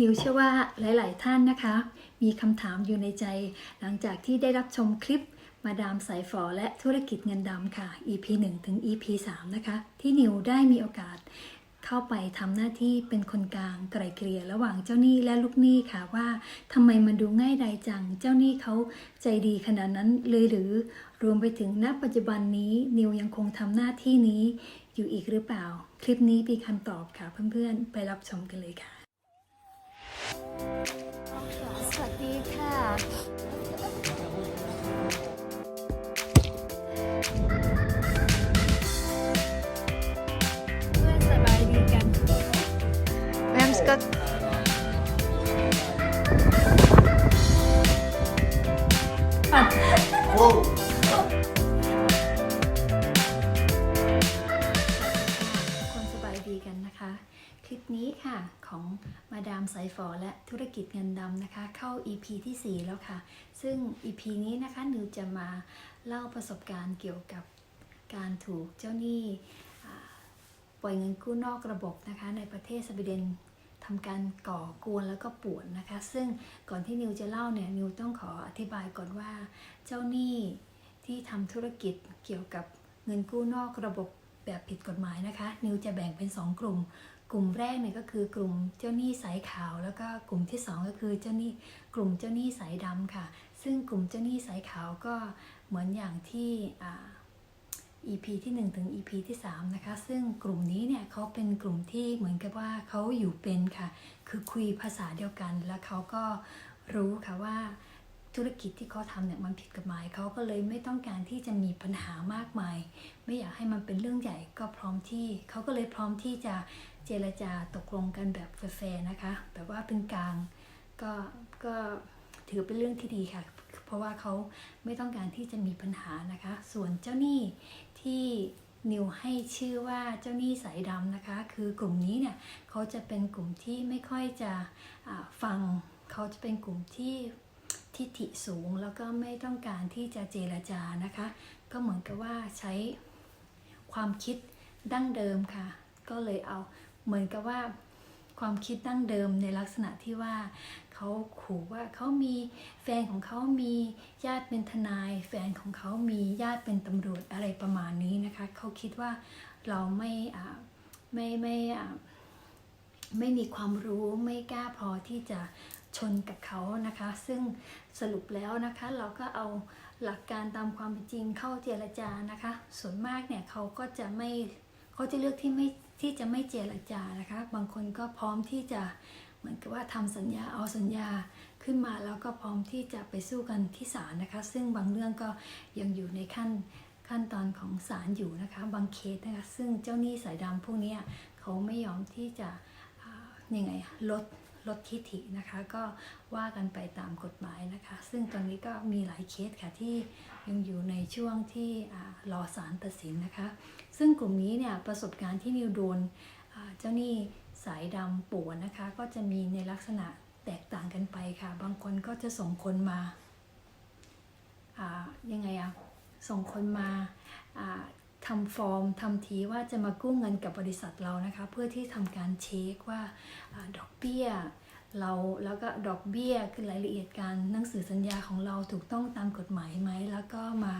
นิวเชื่อว่าหลาย ๆ ท่านนะคะ มีคำถามอยู่ในใจ หลังจากที่ได้รับชมคลิปมาดามสายฝอและธุรกิจเงินดำค่ะ EP 1 ถึง EP 3 นะคะ ที่นิวได้มีโอกาสเข้าไปทำหน้าที่เป็นคนกลางไกลเกลี่ยระหว่างเจ้าหนี้และลูกหนี้ค่ะว่าทำไมมันดูง่ายดายจัง เจ้าหนี้เขาใจดีขนาดนั้นเลยหรือ รวมไปถึงณปัจจุบันนี้นิวยังคงทำหน้าที่นี้อยู่อีกหรือเปล่า คลิปนี้มีคำตอบค่ะเพื่อนๆ ไปรับชมกันเลยค่ะ สวัสดีค่ะ เพื่อนสบายดีกัน Vem ska... คนสามสายฝอและธุรกิจเงินดำนะคะ เข้า EP ที่ 4 แล้วค่ะ ซึ่ง EP นี้นะคะนิวจะมาเล่าประสบการณ์เกี่ยวกับการถูกเจ้าหนี้ปล่อยเงินกู้นอกระบบนะคะ ในประเทศสวีเดนทำการก่อกวนแล้วก็ป่วนนะคะ ซึ่งก่อนที่นิวจะเล่าเนี่ยนิวต้องขออธิบายก่อนว่า เจ้าหนี้ที่ทำธุรกิจเกี่ยวกับเงินกู้นอกระบบแบบผิดกฎหมายนะคะ นิวจะแบ่งเป็น 2 กลุ่ม กลุ่มแรกเนี่ยก็คือกลุ่มเจ้าหนี้สายขาว แล้วก็กลุ่มที่ 2 ก็คือเจ้าหนี้กลุ่มเจ้าหนี้สายดำค่ะ ซึ่งกลุ่มเจ้าหนี้สายขาวก็เหมือนอย่างที่อ่า EP ที่ 1 ถึง EP ที่ 3 นะคะ ซึ่งกลุ่มนี้เนี่ยเขาเป็นกลุ่มที่เหมือนกับว่าเขาอยู่เป็นค่ะ คือคุยภาษาเดียวกัน แล้วเขาก็รู้ค่ะว่า ธุรกิจที่เขาทำเนี่ยมันผิดกฎหมายเขาก็เลยไม่ต้องการที่จะมีปัญหามากมาย ไม่อยากให้มันเป็นเรื่องใหญ่ก็พร้อมที่เขาก็เลยพร้อมที่จะเจรจาตกลงกันแบบแฟร์นะคะ แบบว่าเป็นกลางก็ก็ถือเป็นเรื่องที่ดีค่ะ เพราะว่าเขาไม่ต้องการที่จะมีปัญหานะคะ ส่วนเจ้าหนี้ที่นิวให้ชื่อว่าเจ้าหนี้สายดำนะคะ คือกลุ่มนี้เนี่ยเขาจะเป็นกลุ่มที่ไม่ค่อยจะอ่าฟังเขาจะเป็นกลุ่มที่ ทิฐิสูงแล้วก็ไม่ต้องการที่จะเจรจานะคะ ก็เหมือนกับว่าใช้ความคิดดั้งเดิมค่ะ ก็เลยเอาเหมือนกับว่าความคิดดั้งเดิมในลักษณะที่ว่าเขาขู่ว่าเขามีแฟนของเขามีญาติเป็นทนาย แฟนของเขามีญาติเป็นตำรวจอะไรประมาณนี้นะคะเขาคิดว่าเราไม่ไม่ไม่ไม่มีความรู้ไม่กล้าพอที่จะ ชนกับเขานะคะ ซึ่งสรุปแล้วนะคะเราก็เอาหลักการตามความเป็นจริงเข้าเจรจานะคะ ส่วนมากเนี่ยเขาก็จะไม่เขาจะเลือกที่ไม่ที่จะไม่เจรจานะคะ บางคนก็พร้อมที่จะเหมือนกับว่าทำสัญญาเอาสัญญาขึ้นมาแล้วก็พร้อมที่จะไปสู้กันที่ศาลนะคะ ซึ่งบางเรื่องก็ยังอยู่ในขั้นขั้นตอนของศาลอยู่นะคะ บางเคสนะคะ ซึ่งเจ้าหนี้สายดำพวกนี้เขาไม่ยอมที่จะยังไงลด ลดทิฐินะคะก็ว่ากันไปตามกฎหมายนะคะ ซึ่งตอนนี้ก็มีหลายเคสค่ะที่ยังอยู่ในช่วงที่รอศาลตัดสินนะคะ ซึ่งกลุ่มนี้เนี่ยประสบการณ์ที่นิวโดนเจ้าหนี้สายดำป่วนนะคะ ก็จะมีในลักษณะแตกต่างกันไปค่ะ บางคนก็จะส่งคนมายังไงอะส่งคนมาอ่า ทำฟอร์มทำทีว่าจะมากู้เงินกับบริษัทเรานะคะ เพื่อที่ทำการเช็คว่าอดอกเบี้ยเราแล้วก็ดอกเบี้ยคือรายละเอียดการหนังสือสัญญาของเราถูกต้องตามกฎหมายไหม แล้วก็มา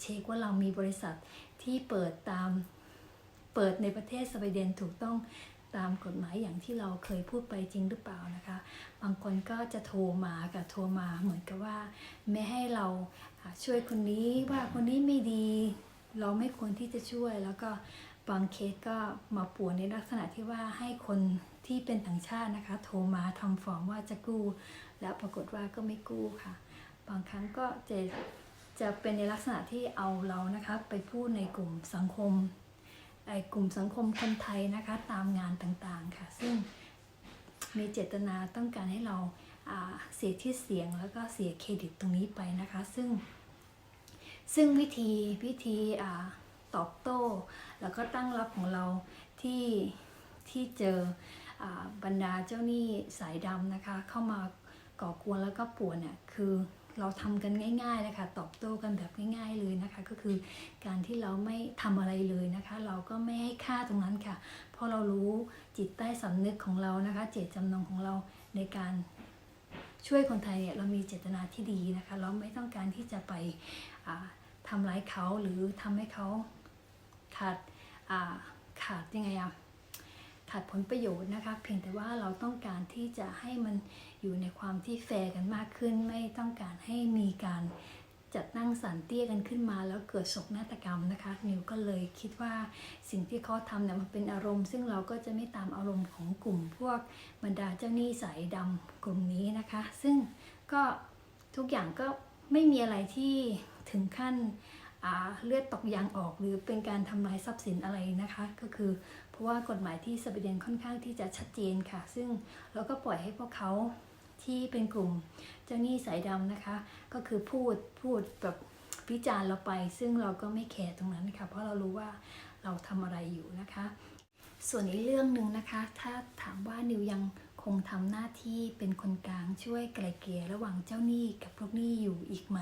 เช็คว่าเรามีบริษัทที่เปิดตามเปิดในประเทศสวีเดนถูกต้องตามกฎหมายอย่างที่เราเคยพูดไปจริงหรือเปล่านะคะ บางคนก็จะโทรมากับโทรมาเหมือนกับว่า ไม่ให้เราช่วยคนนี้ว่าคนนี้ไม่ดี เราไม่ควรที่จะช่วย แล้วก็บางเคสก็มาป่วนในลักษณะที่ว่าให้คนที่เป็นต่างชาตินะคะ โทรมาทำฟอร์มว่าจะกู้ แล้วปรากฏว่าก็ไม่กู้ค่ะ บางครั้งก็จะจะเป็นในลักษณะที่เอาเรานะคะไปพูดในกลุ่มสังคมไอ้กลุ่มสังคมคนไทยนะคะตามงานต่างๆค่ะ ซึ่งมีเจตนาต้องการให้เราเสียที่เสียงแล้วก็เสียเครดิตตรงนี้ไปนะคะ ซึ่ง ซึ่งวิธีวิธีอ่าตอบโต้ แล้วก็ตั้งรับของเราที่ที่เจออบรรดาเจ้าหนี้สายดำนะคะ เข้ามาก่อกวนแล้วก็ป่วนเนี่ยคือเราทำกันง่ายๆเลยค่ะตอบโต้กันแบบง่าย ๆเลยนะคะ ก็คือการที่เราไม่ทำอะไรเลยนะคะ เราก็ไม่ให้ค่าตรงนั้นค่ะ เพราะเรารู้จิตใต้สำนึกของเรานะคะ เจตจำนงของเราในการ ช่วยคนไทยเนี่ยเรามีเจตนาที่ดีนะคะ เราไม่ต้องการที่จะไปอ่าทำร้ายเขาหรือทำให้เขาขาดาขาดยังไงอะขาดผลประโยชน์นะคะ เพียงแต่ว่าเราต้องการที่จะให้มันอยู่ในความที่แฟร์กันมากขึ้น ไม่ต้องการให้มีการ จัดตั้งสารเตี้ยกันขึ้นมา แล้วเกิดโศกนาฏกรรมนะคะ นิวก็เลยคิดว่าสิ่งที่เขาทำเนี่ยมันเป็นอารมณ์ ซึ่งเราก็จะไม่ตามอารมณ์ของกลุ่มพวกบรรดาเจ้าหนี้สายดำกลุ่มนี้นะคะ ซึ่งก็ทุกอย่างก็ไม่มีอะไรที่ถึงขั้นอาเลือดตกยางออกหรือเป็นการทำลายทรัพย์สินอะไรนะคะ ก็คือเพราะว่ากฎหมายที่สวีเดนค่อนข้างที่จะชัดเจนค่ะ ซึ่งเราก็ปล่อยให้พวกเขา ที่เป็นกลุ่มเจ้าหนี้สายดำนะคะ ก็คือพูดพูดแบบวิจารณ์เราไป ซึ่งเราก็ไม่แคร์ตรงนั้นค่ะ เพราะเรารู้ว่าเราทำอะไรอยู่นะคะ ส่วนอีกเรื่องหนึ่งนะคะ ถ้าถามว่านิวยังคงทำหน้าที่เป็นคนกลางช่วยไกลเกลี่ยระหว่างเจ้าหนี้กับลูกหนี้อยู่อีกไหม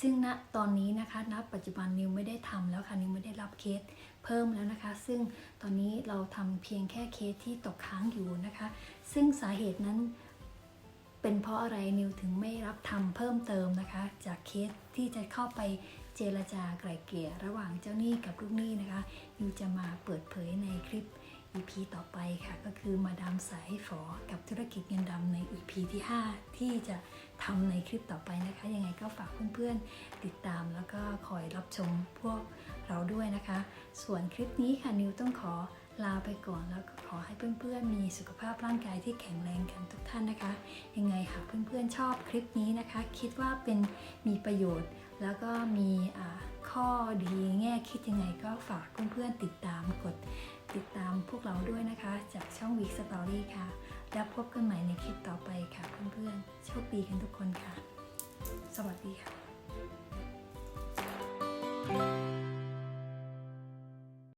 ซึ่งณตอนนี้นะคะณปัจจุบันนิวไม่ได้ทำแล้วค่ะนิวไม่ได้รับเคสเพิ่มแล้วนะคะ ซึ่งตอนนี้เราทำเพียงแค่เคสที่ตกค้างอยู่นะคะ ซึ่งสาเหตุนั้น เป็นเพราะอะไรนิวถึงไม่รับทำเพิ่มเติมนะคะ จากเคสที่จะเข้าไปเจรจาไกล่เกลี่ยระหว่างเจ้าหนี้กับลูกหนี้นะคะ นิวจะมาเปิดเผยในคลิป EP ต่อไปค่ะ ก็คือมาดามสายฝอกับธุรกิจเงินดำใน EP ที่ 5 ที่จะทำในคลิปต่อไปนะคะ ยังไงก็ฝากเพื่อนๆ ติดตามแล้วก็คอยรับชมพวกเราด้วยนะคะ ส่วนคลิปนี้ค่ะนิวต้องขอ ลาไปก่อนแล้วขอให้เพื่อนๆ มีสุขภาพร่างกายที่แข็งแรงกันทุกท่านนะคะ ยังไงหากเพื่อนๆชอบคลิปนี้นะคะ คิดว่าเป็นมีประโยชน์ แล้วก็มีข้อดีแง่คิดยังไงก็ฝากเพื่อนๆติดตามกดติดตามพวกเราด้วยนะคะ จากช่อง Week Story ค่ะ แล้วพบกันใหม่ในคลิปต่อไปค่ะเพื่อนๆโชคดีกันทุกคนค่ะ สวัสดีค่ะ thank you